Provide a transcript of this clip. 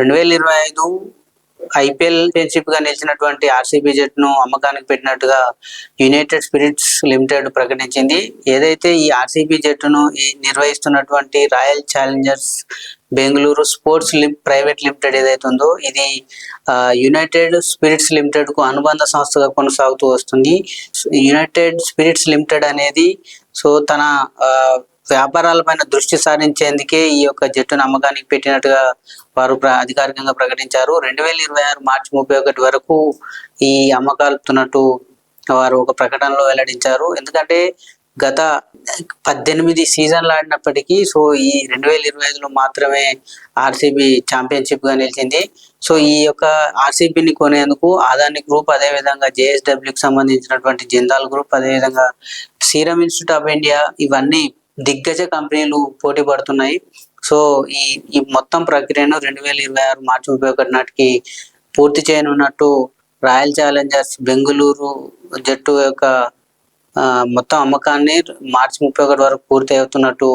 రెండు వేల ఇరవై ఐదు ఐపీఎల్ ఛాంపియన్షిప్గా నిలిచినటువంటి ఆర్సీబీ జట్టును అమ్మకానికి పెట్టినట్టుగా యునైటెడ్ స్పిరిట్స్ లిమిటెడ్ ప్రకటించింది. ఏదైతే ఈ ఆర్సీబీ జట్టును నిర్వహిస్తున్నటువంటి రాయల్ ఛాలెంజర్స్ బెంగళూరు స్పోర్ట్స్ లిమ్ ప్రైవేట్ లిమిటెడ్ ఏదైతే ఉందో ఇది ఆ, యునైటెడ్ స్పిరిట్స్ లిమిటెడ్కు అనుబంధ సంస్థగా కొనసాగుతూ వస్తుంది. యునైటెడ్ స్పిరిట్స్ లిమిటెడ్ అనేది సో తన ఆ, వ్యాపారాలపైన దృష్టి సారించేందుకే ఈ యొక్క జట్టును అమ్మకానికి పెట్టినట్టుగా వారు అధికారికంగా ప్రకటించారు. రెండు వేల ఇరవై ఆరు మార్చి ముప్పై ఒకటి వరకు ఈ అమ్మకాలుతున్నట్టు వారు ఒక ప్రకటనలో వెల్లడించారు. ఎందుకంటే గత పద్దెనిమిది సీజన్లు ఆడినప్పటికీ సో ఈ రెండు వేల ఇరవై ఐదులో మాత్రమే ఆర్సీబీ ఛాంపియన్షిప్గా నిలిచింది. సో ఈ యొక్క ఆర్సీబీని కొనేందుకు ఆదాని గ్రూప్ అదే విధంగా జేఎస్డబ్ల్యూకి సంబంధించినటువంటి జిందాల్ గ్రూప్ అదే విధంగా సీరం ఇన్స్టిట్యూట్ ఆఫ్ ఇండియా ఇవన్నీ దిగ్గజ కంపెనీలు పోటీ పడుతున్నాయి. సో ఈ ఈ మొత్తం ప్రక్రియను రెండు వేల ఇరవై ఆరు మార్చి ముప్పై ఒకటి నాటికి పూర్తి చేయనున్నట్టు రాయల్ ఛాలెంజర్స్ బెంగళూరు జట్టు యొక్క మొత్తం అమ్మకాన్ని మార్చి ముప్పై ఒకటి వరకు పూర్తి అవుతున్నట్టు